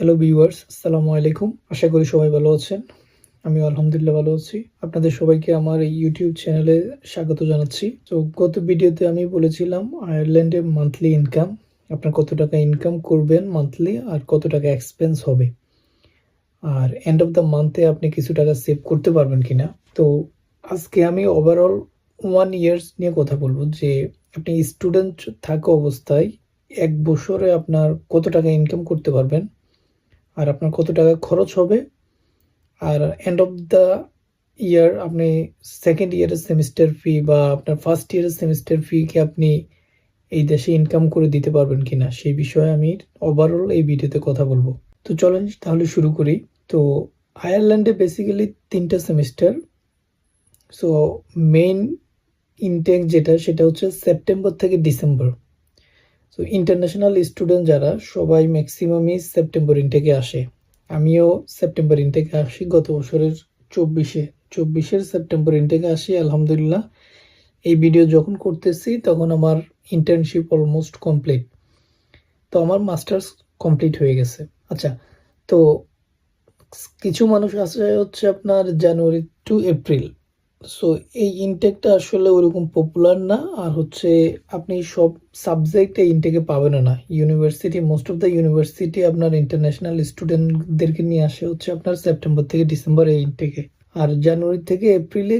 Hello viewers আসসালামু আলাইকুম আশা করি সবাই ভালো আছেন। আমি আলহামদুলিল্লাহ ভালো আছি। আপনাদের সবাইকে আমার এই ইউটিউব চ্যানেলে স্বাগত জানাচ্ছি। তো গত ভিডিওতে আমি বলেছিলাম আয়ারল্যান্ডে মান্থলি ইনকাম আপনার কত টাকা ইনকাম করবেন মান্থলি আর কত টাকা এক্সপেন্স হবে। আর এন্ড অফ দ্য মান্থে আপনি কিছু টাকা সেভ করতে পারবেন কিনা। তো আজকে আমি ওভারঅল ওয়ান ইয়ার্স নিয়ে কথা বলব যে আপনি স্টুডেন্ট থাকা অবস্থায় এক বছরে আপনার কত টাকা ইনকাম করতে পারবেন আর আপনার কত টাকা খরচ হবে? আর এন্ড অফ দ্য ইয়ার আপনি সেকেন্ড ইয়ারের সেমিস্টার ফি বা আপনার ফার্স্ট ইয়ারের সেমিস্টার ফি কি আপনি এই দেশে ইনকাম করে দিতে পারবেন কিনা, সেই বিষয়ে আমি ওভারঅল এই ভিডিওতে কথা বলব। তো চলেন তাহলে শুরু করি। তো আয়ারল্যান্ডে বেসিক্যালি তিনটা সেমিস্টার সো মেইন ইনটেক যেটা, সেটা হচ্ছে সেপ্টেম্বর থেকে ডিসেম্বর সো ইন্টারন্যাশনাল স্টুডেন্ট যারা, সবাই ম্যাক্সিমামই সেপ্টেম্বর ইনটেকে আসে। আমিও সেপ্টেম্বর ইনটেকে আসি, গত বছরের চব্বিশে। চব্বিশের সেপ্টেম্বর ইনটেকে আসি, আলহামদুলিল্লাহ। এই ভিডিও যখন করতেছি, তখন আমার ইন্টার্নশিপ অলমোস্ট কমপ্লিট তো আমার মাস্টার্স কমপ্লিট হয়ে গেছে। আচ্ছা তো কিছু মানুষ আছে হচ্ছে আপনার জানুয়ারি টু এপ্রিল সো এই ইনটেকটা আসলে ওরকম পপুলার না। আর হচ্ছে আপনি সব সাবজেক্ট ইনটেকে পাবেন না। University most of the university আপনার ইন্টারন্যাশনাল স্টুডেন্টদেরকে নিয়ে আসে হচ্ছে আপনার সেপ্টেম্বর থেকে ডিসেম্বর এই ইনটেকে আর জানুয়ারি থেকে এপ্রিলে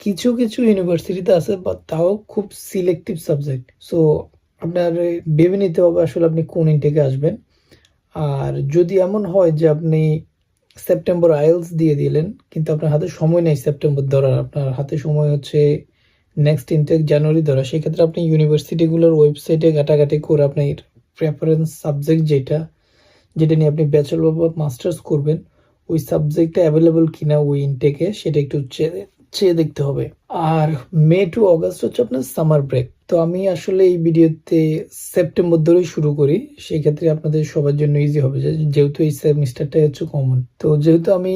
কিছু কিছু ইউনিভার্সিটিতে আছে বা তাও খুব সিলেক্টিভ সাবজেক্ট সো আপনার ভেবে নিতে হবে আসলে আপনি কোন ইনটেকে আসবেন। আর যদি এমন হয় যে আপনি সেপ্টেম্বর আইএলস দিয়ে দিলেন, কিন্তু আপনার হাতে সময় নেই সেপ্টেম্বর ধরার। আপনার হাতে সময় হচ্ছে নেক্সট ইনটেক জানুয়ারি ধরা। সেক্ষেত্রে আপনি ইউনিভার্সিটিগুলোর ওয়েবসাইটে ঘাটাঘাটি করে আপনার প্রেফারেন্স সাবজেক্ট যেটা যেটা নিয়ে আপনি ব্যাচেলর বা মাস্টার্স করবেন, ওই সাবজেক্টটা অ্যাভেলেবল কিনা ওই ইনটেকে সেটা একটু চেয়ে দেখতে হবে। আর মে টু অগাস্ট হচ্ছে আপনার সামার ব্রেক তো আমি আসলে এই ভিডিওতে সেপ্টেম্বর ধরেই শুরু করি। সেই ক্ষেত্রে আপনাদের সবার জন্য ইজি হবে যেহেতু এই সেমিস্টারটাই হচ্ছে কমন তো যেহেতু আমি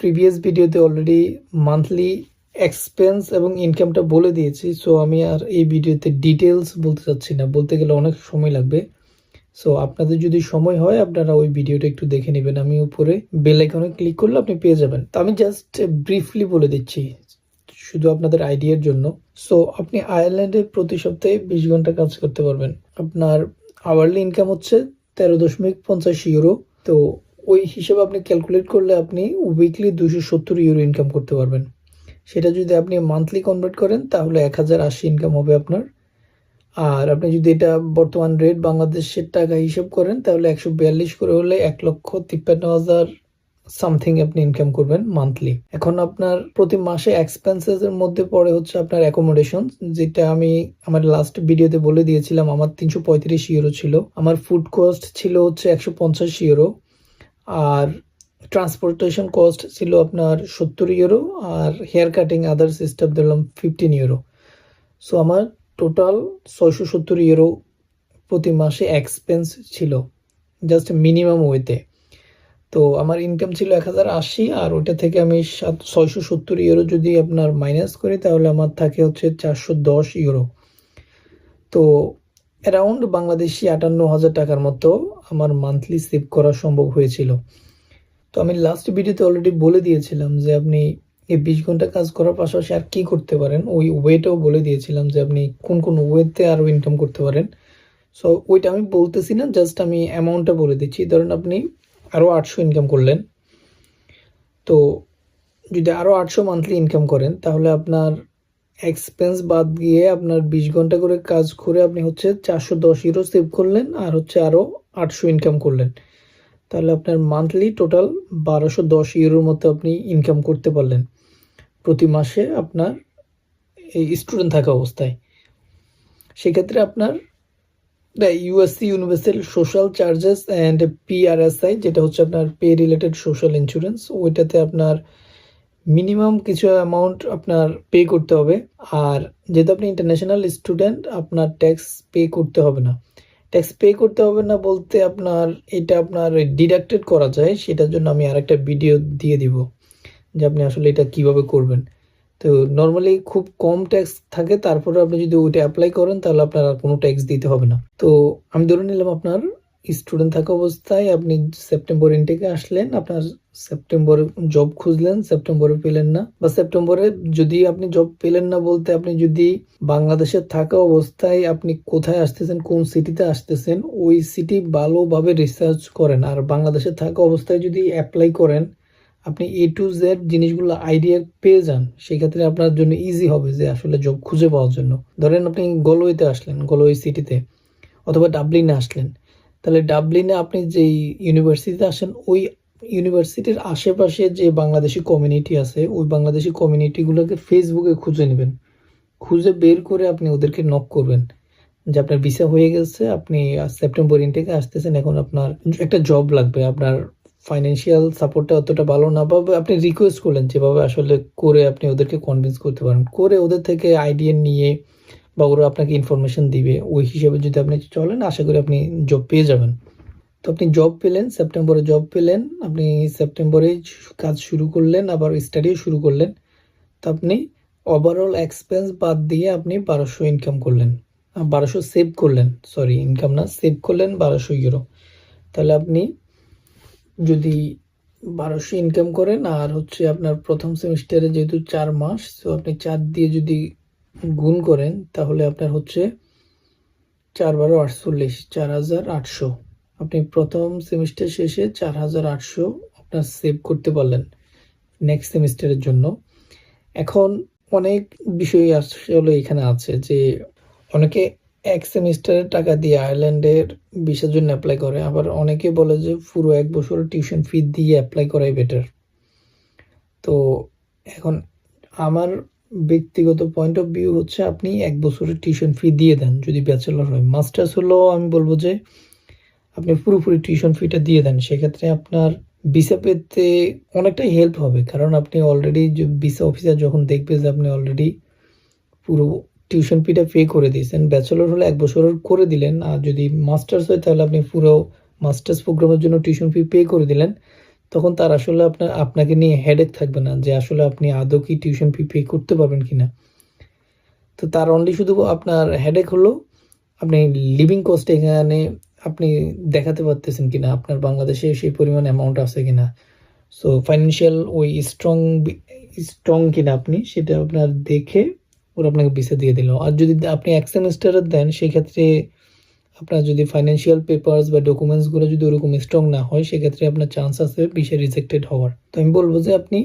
প্রিভিয়াস ভিডিওতে অলরেডি মান্থলি এক্সপেন্স এবং ইনকামটা বলে দিয়েছি সো আমি আর এই ভিডিওতে ডিটেলস বলতে চাচ্ছি না। বলতে গেলে অনেক সময় লাগবে। সো আপনাদের যদি সময় হয়, আপনারা ওই ভিডিওটা একটু দেখে নেবেন। আমি উপরে বেল আইকনে ক্লিক করলে আপনি পেয়ে যাবেন। তো আমি জাস্ট ব্রিফলি বলে দিচ্ছি। শুধু আপনাদের আইডিয়ার জন্য। সো আপনি আয়ারল্যান্ডে প্রতি সপ্তাহে বিশ ঘণ্টা কাজ করতে পারবেন। আপনার আওয়ারলি ইনকাম হচ্ছে তেরো দশমিক পঞ্চাশ ইউরো তো ওই হিসেবে আপনি ক্যালকুলেট করলে আপনি উইকলি দুশো সত্তর ইউরো ইনকাম করতে পারবেন। সেটা যদি আপনি মান্থলি কনভার্ট করেন, তাহলে এক হাজার আশি ইনকাম হবে আপনার। আর আপনি যদি এটা বর্তমান রেট বাংলাদেশের টাকা হিসেব করেন, তাহলে একশো বিয়াল্লিশ করে হলে এক লক্ষ তিপ্পান্ন হাজার সামথিং আপনি ইনকাম করবেন মান্থলি এখন আপনার প্রতি মাসে এক্সপেন্সেস এর মধ্যে পড়ে হচ্ছে আপনার অ্যাকোমোডেশন যেটা আমি আমার লাস্ট ভিডিওতে বলে দিয়েছিলাম, আমার তিনশো পঁয়ত্রিশ ইউরো ছিল। আমার ফুড কস্ট ছিল হচ্ছে একশো পঞ্চাশ ইউরো আর ট্রান্সপোর্টেশন কস্ট ছিল আপনার সত্তর ইউরো আর হেয়ার কাটিং আদার সিস্টেম দিলাম ফিফটিন ইউরো সো আমার টোটাল ছয়শো সত্তর ইউরো প্রতি মাসে এক্সপেন্স ছিল জাস্ট মিনিমাম ওয়েতে তো আমার ইনকাম ছিল এক হাজার আশি আর ওটা থেকে আমি সাত, ছয়শো সত্তর ইউরো যদি আপনার মাইনাস করি, তাহলে আমার থাকে হচ্ছে চারশো দশ ইউরো তো অ্যারাউন্ড বাংলাদেশি আটান্ন হাজার টাকার মতো আমার মান্থলি সেভ করা সম্ভব হয়েছিল। তো আমি লাস্ট ভিডিওতে অলরেডি বলে দিয়েছিলাম যে আপনি এই বিশ ঘণ্টা কাজ করার পাশাপাশি আর কি করতে পারেন, ওই ওয়েটাও বলে দিয়েছিলাম যে আপনি কোন কোন ওয়েতে আরও ইনকাম করতে পারেন। সো ওইটা আমি বলতেছি না জাস্ট আমি অ্যামাউন্টটা বলে দিচ্ছি। ধরেন আপনি আরও আটশো ইনকাম করলেন। তো যদি আরও আটশো মান্থলি ইনকাম করেন, তাহলে আপনার এক্সপেন্স বাদ গিয়ে আপনার বিশ ঘণ্টা করে কাজ করে আপনি হচ্ছে চারশো দশ ইউরো সেভ করলেন আর হচ্ছে আরও আটশো ইনকাম করলেন। তাহলে আপনার মান্থলি টোটাল বারোশো দশ ইউরোর মতো আপনি ইনকাম করতে পারলেন। প্রতি মাসে আপনার এই স্টুডেন্ট থাকা অবস্থায়। সেক্ষেত্রে আপনার USC universal social charges and PRSI যেটা হচ্ছে আপনার পে রিলেটেড সোশ্যাল ইন্স্যুরেন্স ওইটাতে আপনার মিনিমাম কিছু অ্যামাউন্ট আপনার পে করতে হবে। আর যেহেতু আপনি ইন্টারন্যাশনাল স্টুডেন্ট আপনার ট্যাক্স পে করতে হবে না। ট্যাক্স পে করতে হবে না বলতে আপনার এটা আপনার ডিডাক্টেড করা যায়, সেটার জন্য আমি আরেকটা ভিডিও দিয়ে দিব যে আপনি আসলে এটা কীভাবে করবেন। তো নর্মালি খুব কম ট্যাক্স থাকে, তারপরে আপনি যদি ওইটা অ্যাপ্লাই করেন, তাহলে আপনার আর কোনো ট্যাক্স দিতে হবে না। তো আমি ধরে নিলাম আপনার স্টুডেন্ট থাকা অবস্থায় আপনি সেপ্টেম্বর ইনটেকে আসলেন, আপনার সেপ্টেম্বরে জব খুঁজলেন সেপ্টেম্বরে পেলেন না। বা সেপ্টেম্বরে যদি আপনি জব পেলেন না বলতে আপনি যদি বাংলাদেশে থাকা অবস্থায় আপনি কোথায় আসতেছেন, কোন সিটিতে আসতেছেন, ওই সিটি ভালোভাবে রিসার্চ করেন। আর বাংলাদেশে থাকা অবস্থায় যদি অ্যাপ্লাই করেন আপনি এ টু জেড জিনিসগুলো আইডিয়া পেয়ে যান, সেক্ষেত্রে আপনার জন্য ইজি হবে যে আসলে জব খুঁজে পাওয়ার জন্য। ধরেন আপনি গলোয়েতে আসলেন গলোয়ে সিটিতে অথবা ডাবলিনে আসলেন। তাহলে ডাবলিনে আপনি যেই ইউনিভার্সিটিতে আসেন, ওই ইউনিভার্সিটির আশেপাশে যে বাংলাদেশি কমিউনিটি আছে, ওই বাংলাদেশি কমিউনিটিগুলোকে ফেসবুকে খুঁজে নেবেন। খুঁজে বের করে আপনি ওদেরকে নক করবেন। যে আপনার ভিসা হয়ে গেছে, আপনি সেপ্টেম্বর ইনটেকে আসতেছেন, এখন আপনার একটা জব লাগবে, আপনার ফাইন্যান্সিয়াল সাপোর্টটা অতটা ভালো না পাবে আপনি রিকোয়েস্ট করলেন যেভাবে আসলে করে আপনি ওদেরকে কনভিন্স করতে পারেন। করে ওদের থেকে আইডিয়া নিয়ে বা ওরা আপনাকে ইনফরমেশন দিবে, ওই হিসেবে যদি আপনি চলেন, আশা করি আপনি জব পেয়ে যাবেন। তো আপনি জব পেলেন সেপ্টেম্বরে জব পেলেন, আপনি সেপ্টেম্বরে কাজ শুরু করলেন, আবার স্টাডিও শুরু করলেন। তো আপনি ওভারঅল এক্সপেন্স বাদ দিয়ে আপনি বারোশো ইনকাম করলেন, বারোশো সেভ করলেন সরি ইনকাম না সেভ করলেন বারোশো ইউরো তাহলে আপনি যদি বারোশো ইনকাম করেন, আর হচ্ছে আপনার প্রথম সেমিস্টারে যেহেতু চার মাস, তো আপনি চার দিয়ে যদি গুণ করেন, তাহলে আপনার হচ্ছে চার বারো আটচল্লিশ, চার হাজার আটশো। আপনি প্রথম সেমিস্টার শেষে চার হাজার আটশো আপনার সেভ করতে পারলেন নেক্সট সেমিস্টারের জন্য। এখন অনেক বিষয় আসলে এখানে আছে যে, অনেকে এক সেমিস্টারের টাকা দিয়ে আয়ারল্যান্ডের ভিসার জন্য অ্যাপ্লাই করে। আবার অনেকে বলে যে পুরো এক বছর টিউশন ফি দিয়ে অ্যাপ্লাই করাই বেটার তো এখন আমার ব্যক্তিগত পয়েন্ট অফ ভিউ হচ্ছে আপনি এক বছরের টিউশন ফি দিয়ে দেন যদি ব্যাচেলর হয়। মাস্টার্স হলেও আমি বলব যে আপনি পুরোপুরি টিউশন ফিটা দিয়ে দেন। সেক্ষেত্রে আপনার ভিসা পেতে অনেকটাই হেল্প হবে। কারণ আপনি অলরেডি ভিসা অফিসার যখন দেখবে যে আপনি অলরেডি পুরো টিউশন ফিটা পে করে দিয়েছেন। ব্যাচেলর হলে এক বছরের করে দিলেন। আর যদি মাস্টার্স হয় তাহলে আপনি পুরো মাস্টার্স প্রোগ্রামের জন্য টিউশন ফি পে করে দিলেন। তখন তার আসলে আপনার, আপনাকে নিয়ে হেডেক থাকবে না যে আসলে আপনি আদৌ কি টিউশন ফি পে করতে পারবেন কি না তো তার অনলি শুধু আপনার হেডেক হলো, আপনি লিভিং কস্ট এখানে আপনি দেখাতে পারতেছেন কিনা, আপনার বাংলাদেশে সেই পরিমাণ অ্যামাউন্ট আছে কিনা। সো ফাইন্যান্সিয়াল ওই স্ট্রং স্ট্রং কিনা আপনি, সেটা আপনার দেখে ওরা আপনাকে ভিসা দিয়ে দিল। আর যদি আপনি এক সেমিস্টারের দেন, সেক্ষেত্রে আপনার যদি ফাইন্যান্সিয়াল পেপার্স বা ডকুমেন্টসগুলো যদি ওরকম স্ট্রং না হয়, সেক্ষেত্রে আপনার চান্স আছে ভিসা রিজেক্টেড হওয়ার। তো আমি বলব যে আপনি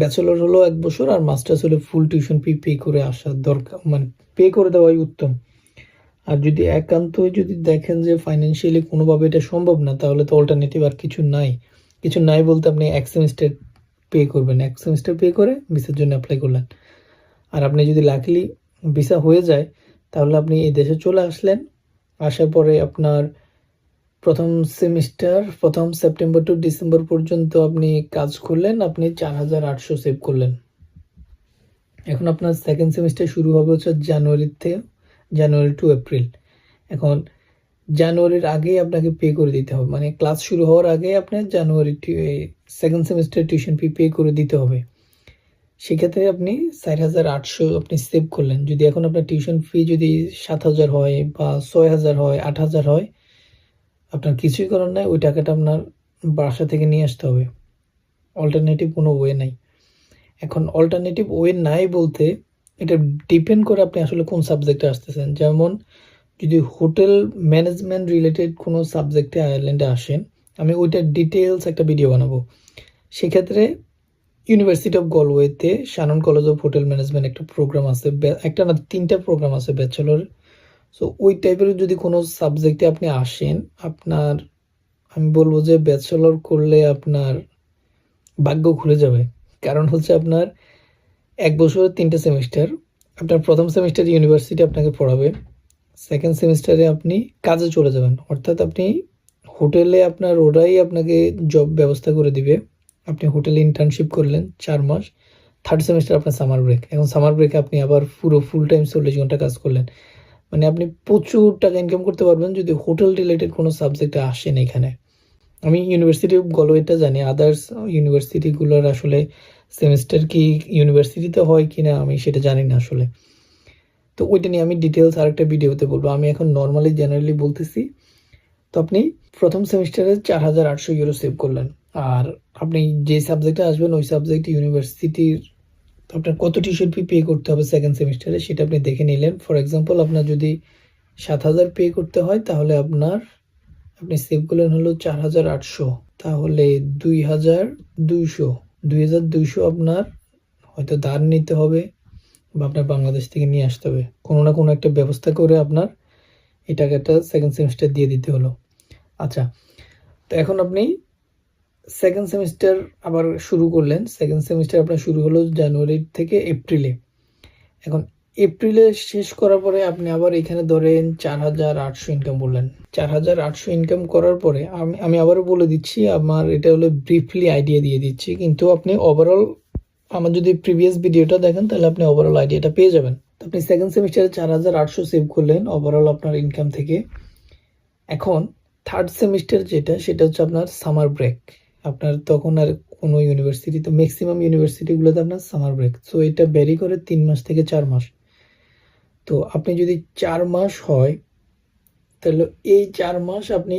ব্যাচেলর হলো এক বছর আর মাস্টার্স হলে ফুল টিউশন ফি পে করে আসার দরকার মানে পে করে দেওয়াই উত্তম। আর যদি একান্তই যদি দেখেন যে ফাইন্যান্সিয়ালি কোনোভাবে এটা সম্ভব না, তাহলে তো অল্টারনেটিভ আর কিছু নাই। কিছু নাই বলতে আপনি এক সেমিস্টার পে করবেন। এক সেমিস্টার পে করে ভিসার জন্য অ্যাপ্লাই করলেন। আর আপনি যদি লাকলি ভিসা হয়ে যায়, তাহলে আপনি এই দেশে চলে আসলেন। আসার পরে আপনার প্রথম সেমিস্টার প্রথম সেপ্টেম্বর টু ডিসেম্বর পর্যন্ত আপনি কাজ করলেন, আপনি চার হাজার আটশো সেভ করলেন। এখন আপনার সেকেন্ড সেমিস্টার শুরু হবে হচ্ছে জানুয়ারিতে জানুয়ারি টু এপ্রিল এখন জানুয়ারির আগেই আপনাকে পে করে দিতে হবে। মানে ক্লাস শুরু হওয়ার আগে আপনার January second semester tuition fee pay করে দিতে হবে। সেক্ষেত্রে আপনি চার হাজার আটশো আপনি সেভ করলেন। যদি এখন আপনার টিউশন ফি যদি সাত হাজার হয় বা ছয় হাজার হয়, আট হাজার হয়, আপনার কিছুই করার নাই, ওই টাকাটা আপনার বাসা থেকে নিয়ে আসতে হবে। অল্টারনেটিভ কোনো ওয়ে নাই। এখন অল্টারনেটিভ ওয়ে নাই বলতে এটা ডিপেন্ড করে আপনি আসলে কোন সাবজেক্টে আসতেছেন। যেমন যদি হোটেল ম্যানেজমেন্ট রিলেটেড কোনো সাবজেক্টে আয়ারল্যান্ডে আসেন, আমি ওইটার ডিটেলস একটা ভিডিও বানাবো। সেক্ষেত্রে university of গলওয়েতে Shannon college of hotel management একটা প্রোগ্রাম আছে একটা না তিনটা প্রোগ্রাম আছে ব্যাচেলর সো ওই টাইপের যদি কোনো সাবজেক্টে আপনি আসেন, আপনার, আমি বলব যে ব্যাচেলর করলে আপনার ভাগ্য খুলে যাবে। কারণ হচ্ছে আপনার এক বছরের তিনটে সেমিস্টার আপনার প্রথম সেমিস্টার ইউনিভার্সিটি আপনাকে পড়াবে সেকেন্ড সেমিস্টারে আপনি কাজে চলে যাবেন। অর্থাৎ আপনি হোটেলে আপনার ওরাই আপনাকে জব ব্যবস্থা করে দিবে। আপনি হোটেলে ইন্টার্নশিপ করলেন চার মাস থার্ড সেমিস্টার আপনার সামার ব্রেক এখন সামার ব্রেকে আপনি আবার পুরো ফুল টাইম চল্লিশ ঘণ্টা কাজ করলেন। মানে আপনি প্রচুর টাকা ইনকাম করতে পারবেন যদি হোটেল রিলেটেড কোনো সাবজেক্টে আসেন এখানে। আমি ইউনিভার্সিটি গলোয়েটা জানি আদার্স ইউনিভার্সিটিগুলোর আসলে সেমিস্টার কি ইউনিভার্সিটিতে হয় কি না আমি সেটা জানি না আসলে। তো ওইটা নিয়ে আমি ডিটেলস আরেকটা ভিডিওতে বলব। আমি এখন নর্মালি জেনারেলি বলতেছি, তো আপনি প্রথম সেমিস্টারে চার হাজার আটশো ইউরো সেভ করলেন। আর আপনি যে সাবজেক্টে আসবেন, ওই সাবজেক্ট ইউনিভার্সিটির আপনার কত টিউশন ফি পে করতে হবে সেকেন্ড সেমিস্টারে সেটা আপনি দেখে নিলেন। ফর এক্সাম্পল আপনার যদি সাত হাজার পে করতে হয়, তাহলে আপনার, আপনি সেভ করলেন হলো চার হাজার আটশো। তাহলে দুই হাজার দুইশো, দুই হাজার দুইশো আপনার হয়তো ধার নিতে হবে বা আপনার বাংলাদেশ থেকে নিয়ে আসতে হবে। কোনো না কোনো একটা ব্যবস্থা করে আপনার এই টাকাটা সেকেন্ড সেমিস্টার দিয়ে দিতে হলো। আচ্ছা তো এখন আপনি সেকেন্ড সেমিস্টার আবার শুরু করলেন। সেকেন্ড সেমিস্টার আপনার শুরু হলো জানুয়ারি থেকে এপ্রিলে এখন এপ্রিলে শেষ করার পরে আপনি আবার এখানে ধরেন চার হাজার আটশো ইনকাম বললেন চার হাজার আটশো ইনকাম করার পরে আমি আমি আবারও বলে দিচ্ছি, আমার এটা হলো ব্রিফলি আইডিয়া দিয়ে দিচ্ছি। কিন্তু আপনি ওভারঅল আমার যদি প্রিভিয়াস ভিডিওটা দেখেন, তাহলে আপনি ওভারঅল আইডিয়াটা পেয়ে যাবেন। তো আপনি সেকেন্ড সেমিস্টারে চার হাজার আটশো সেভ করলেন ওভারঅল আপনার ইনকাম থেকে। এখন থার্ড সেমিস্টার যেটা, সেটা হচ্ছে আপনার সামার ব্রেক আপনার তখন আর কোনো ইউনিভার্সিটি তো ম্যাক্সিমাম ইউনিভার্সিটিগুলোতে আপনার সামার ব্রেক সো এটা ভ্যারি করে তিন মাস থেকে চার মাস। তো আপনি যদি চার মাস হয়, তাহলে এই চার মাস আপনি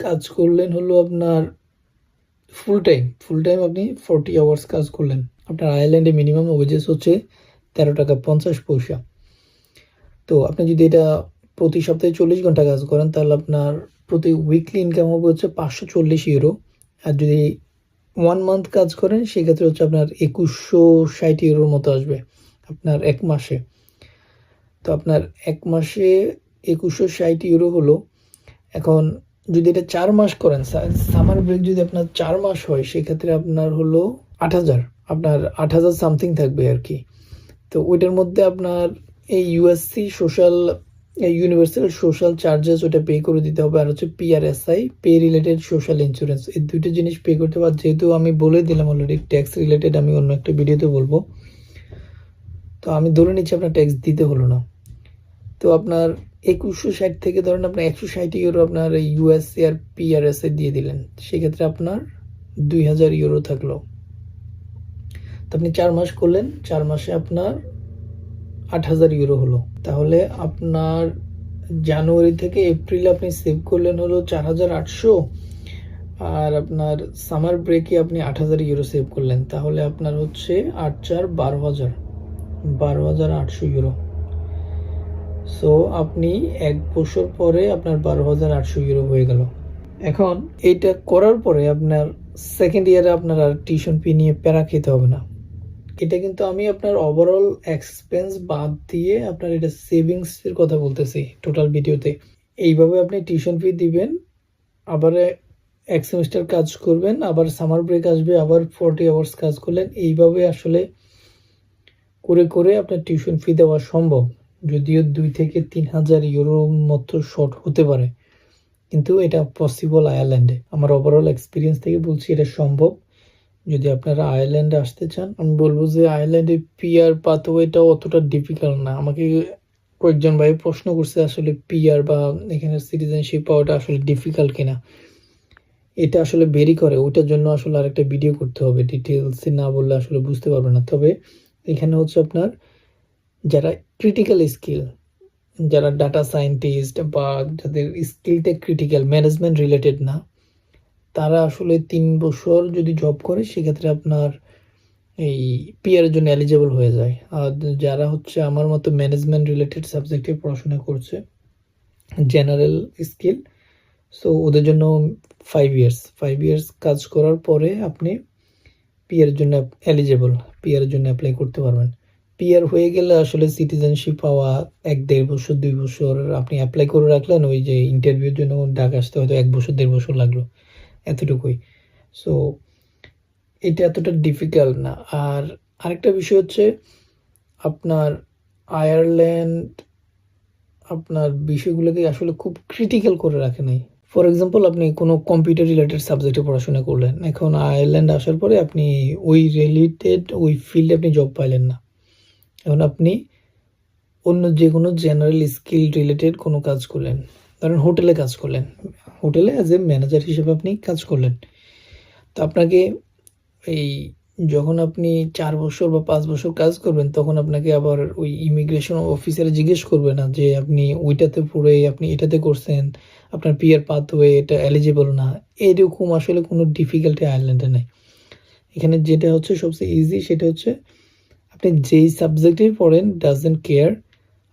কাজ করলেন হলো আপনার ফুল টাইম ফুল টাইম আপনি ফোরটি আওয়ার্স কাজ করলেন। আপনার আয়ারল্যান্ডে মিনিমাম ওয়েজেস হচ্ছে তেরো টাকা পঞ্চাশ পয়সা। তো আপনি যদি এটা প্রতি সপ্তাহে চল্লিশ ঘণ্টা কাজ করেন, তাহলে আপনার প্রতি উইকলি ইনকাম হবে হচ্ছে পাঁচশো চল্লিশ ইউরো আর যদি ওয়ান মান্থ কাজ করেন, সেক্ষেত্রে হচ্ছে আপনার একুশশো ষাট ইউরোর মতো আসবে আপনার এক মাসে। তো আপনার এক মাসে একুশশো ষাট ইউরো হলো, এখন যদি এটা চার মাস করেন সামার ব্রেক যদি আপনার চার মাস হয়, সেক্ষেত্রে আপনার হলো আট হাজার। আপনার আট হাজার সামথিং থাকবে আর কি। তো ওইটার মধ্যে আপনার এই USC social universal social charges ওটা পে করে দিতে হবে। আর হচ্ছে PRSI pay related social insurance এই দুটো জিনিস পে করতে হবে। যেহেতু আমি বলে দিলাম অলরেডি ট্যাক্স রিলেটেড আমি অন্য একটা ভিডিওতে বলব। তো আমি ধরে নিচ্ছি আপনার ট্যাক্স দিতে হলো না। তো আপনার একুশশো ষাট থেকে ধরেন আপনার একশো ষাট ইউরো আপনার ইউএসএ আর পিআরএসএ দিয়ে দিলেন। সেক্ষেত্রে আপনার দুই হাজার ইউরো থাকল। তো আপনি চার মাস করলেন। চার মাসে আপনার আট হাজার ইউরো হলো। তাহলে আপনার জানুয়ারি থেকে এপ্রিল আপনি সেভ করলেন হলো চার হাজার আটশো, আর আপনার সামার ব্রেকে আপনি আট হাজার ইউরো সেভ করলেন। তাহলে আপনার হচ্ছে আট চার বারো হাজার বারো হাজার আটশো ইউরো সো আপনি এক বছর পরে আপনার বারো হাজার আটশো ইউরো হয়ে গেল। এখন এইটা করার পরে আপনার সেকেন্ড ইয়ারে আপনার আর টিউশন ফি নিয়ে প্যারা খেতে হবে না। এটা কিন্তু আমি আপনার ওভারঅল এক্সপেন্স বাদ দিয়ে আপনার এটা সেভিংসের কথা বলতেছি টোটাল ভিডিওতে এইভাবে আপনি টিউশন ফি দিবেন, আবার এক সেমিস্টার কাজ করবেন, আবার সামার ব্রেক আসবে, আবার ফর্টি আওয়ার্স কাজ করলেন, এইভাবে আসলে করে করে আপনার টিউশন ফি দেওয়া সম্ভব। যদিও দুই থেকে তিন হাজার ইউরোর মতো শর্ট হতে পারে, কিন্তু এটা পসিবল আয়ারল্যান্ডে আমার ওভারঅল এক্সপিরিয়েন্স থেকে বলছি এটা সম্ভব। যদি আপনারা আয়ারল্যান্ডে আসতে চান, আমি বলব যে আয়ারল্যান্ডে পিআর পাথওয়েটা অতটা ডিফিকাল্ট না। আমাকে কয়েকজন ভাই প্রশ্ন করছে, আসলে পিআর বা এখানে সিটিজেনশিপ পাওয়াটা আসলে ডিফিকাল্ট কিনা? এটা আসলে বেরি করে। ওটার জন্য আসলে আরেকটা ভিডিও করতে হবে। ডিটেলসে না বললে আসলে বুঝতে পারবে না। তবে এখানে হচ্ছে আপনার, যারা ক্রিটিক্যাল স্কিল যারা ডাটা সায়েন্টিস্ট বা যাদের স্কিলটা ক্রিটিক্যাল ম্যানেজমেন্ট রিলেটেড না তারা আসলে তিন বছর যদি জব করে, সেক্ষেত্রে আপনার এই পিয়ারের জন্য এলিজেবল হয়ে যায়। আর যারা হচ্ছে আমার মতো ম্যানেজমেন্ট রিলেটেড সাবজেক্টে পড়াশোনা করছে জেনারেল স্কিল সো ওদের জন্য ফাইভ ইয়ার্স ফাইভ ইয়ার্স কাজ করার পরে আপনি পিয়ারের জন্য এলিজেবল পিয়ারের জন্য অ্যাপ্লাই করতে পারবেন। পিয়ার হয়ে গেলে আসলে সিটিজেনশিপ পাওয়া এক দেড় বছর, দুই বছর আপনি অ্যাপ্লাই করে রাখলেন, ওই যে ইন্টারভিউর জন্য ডাক আসতে হয়তো এক বছর, দেড় বছর লাগল। এতটুকুই। সো এটা এতটা ডিফিকাল্ট না। আর আরেকটা বিষয় হচ্ছে, আপনার আয়ারল্যান্ড আপনার বিষয়গুলোকে আসলে খুব ক্রিটিক্যাল করে রাখে নাই। ফর এক্সাম্পল আপনি কোনো কম্পিউটার রিলেটেড সাবজেক্টে পড়াশোনা করলেন। এখন আয়ারল্যান্ড আসার পরে আপনি ওই রিলেটেড ওই ফিল্ডে আপনি জব পাইলেন না। এখন আপনি অন্য যে কোনো জেনারেল স্কিল রিলেটেড কোনো কাজ করলেন। ধরেন হোটেলে কাজ করলেন। হোটেলে অ্যাজ এ ম্যানেজার হিসেবে আপনি কাজ করলেন। তো আপনাকে এই যখন আপনি চার বছর বা পাঁচ বছর কাজ করবেন, তখন আপনাকে আবার ওই ইমিগ্রেশন অফিসারে জিজ্ঞেস করবে না যে, আপনি ওইটাতে পড়ে, আপনি এটাতে করছেন, আপনার পিয়ার পাথওয়ে এটা এলিজিবল না? এরকম আসলে কোনো ডিফিকাল্টি আয়ারল্যান্ডে নেই। এখানে যেটা হচ্ছে সবচেয়ে ইজি সেটা হচ্ছে আপনি যেই সাবজেক্টেই পড়েন ডাজেন্ট কেয়ার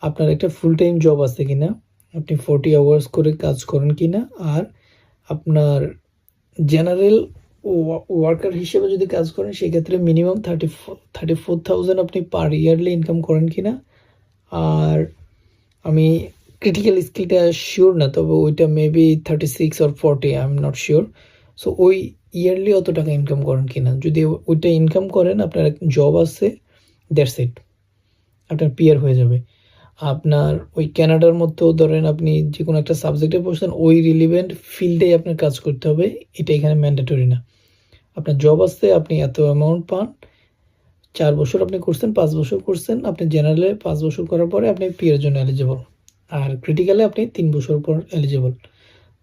আপনার একটা ফুল টাইম জব আছে কিনা আপনি ফোর্টি আওয়ার্স করে কাজ করেন কি না? আর আপনার জেনারেল ওয়ার্কার হিসেবে যদি কাজ করেন, সেক্ষেত্রে minimum thirty thirty four thousand আপনি পার ইয়ারলি ইনকাম করেন কি না? আর আমি ক্রিটিক্যাল স্কিলটা শিওর না, তবে ওইটা maybe thirty six R forty I am not sure so ওই ইয়ারলি অত টাকা ইনকাম করেন কি না? যদি ওইটা ইনকাম করেন, আপনার জব আছে দ্যাটস ইট আপনার পিয়ার হয়ে যাবে। আপনার ওই ক্যানাডার মধ্যেও ধরেন আপনি যে কোনো একটা সাবজেক্টে পড়ছেন, ওই রিলিভেন্ট ফিল্ডেই আপনার কাজ করতে হবে। এটা এখানে ম্যান্ডেটরি না। আপনার জব আসতে আপনি এত অ্যামাউন্ট পান, চার বছর আপনি করছেন, পাঁচ বছর করছেন, আপনি জেনারেলে পাঁচ বছর করার পরে আপনি পিয়ার জন্য এলিজিবল আর ক্রিটিক্যালে আপনি তিন বছর পর এলিজিবল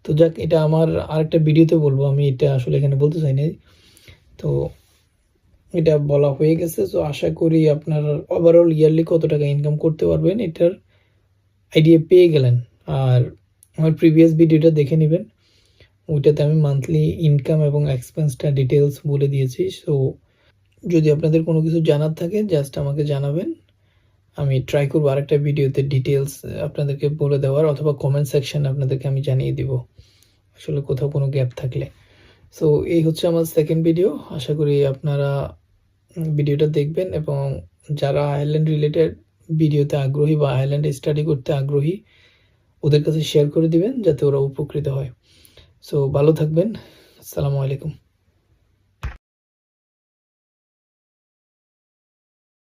তো যাক, এটা আমার আরেকটা ভিডিওতে বলব, আমি এটা আসলে এখানে বলতে চাই না তো এটা বলা হয়ে গেছে। তো আশা করি আপনার ওভারঅল ইয়ারলি কত টাকা ইনকাম করতে পারবেন, এটার আইডিয়া পেয়ে গেলেন। আর আমার প্রিভিয়াস ভিডিওটা দেখে নেবেন। ওইটাতে আমি মান্থলি ইনকাম এবং এক্সপেন্সটা ডিটেলস বলে দিয়েছি। সো যদি আপনাদের কোনো কিছু জানার থাকে জাস্ট আমাকে জানাবেন। আমি ট্রাই করব আরেকটা ভিডিওতে ডিটেলস আপনাদেরকে বলে দেওয়ার, অথবা কমেন্ট সেকশন আপনাদেরকে আমি জানিয়ে দিব। আসলে কোথাও কোনো গ্যাপ থাকলে। সো এই হচ্ছে আমার সেকেন্ড ভিডিও আশা করি আপনারা ভিডিওটা দেখবেন এবং যারা আয়ারল্যান্ড রিলেটেড ভিডিওতে আগ্রহী বা আয়ারল্যান্ডে স্টাডি করতে আগ্রহী, ওদের কাছে শেয়ার করে দিবেন যাতে ওরা উপকৃত হয়। সো ভালো থাকবেন। আসসালামু আলাইকুম।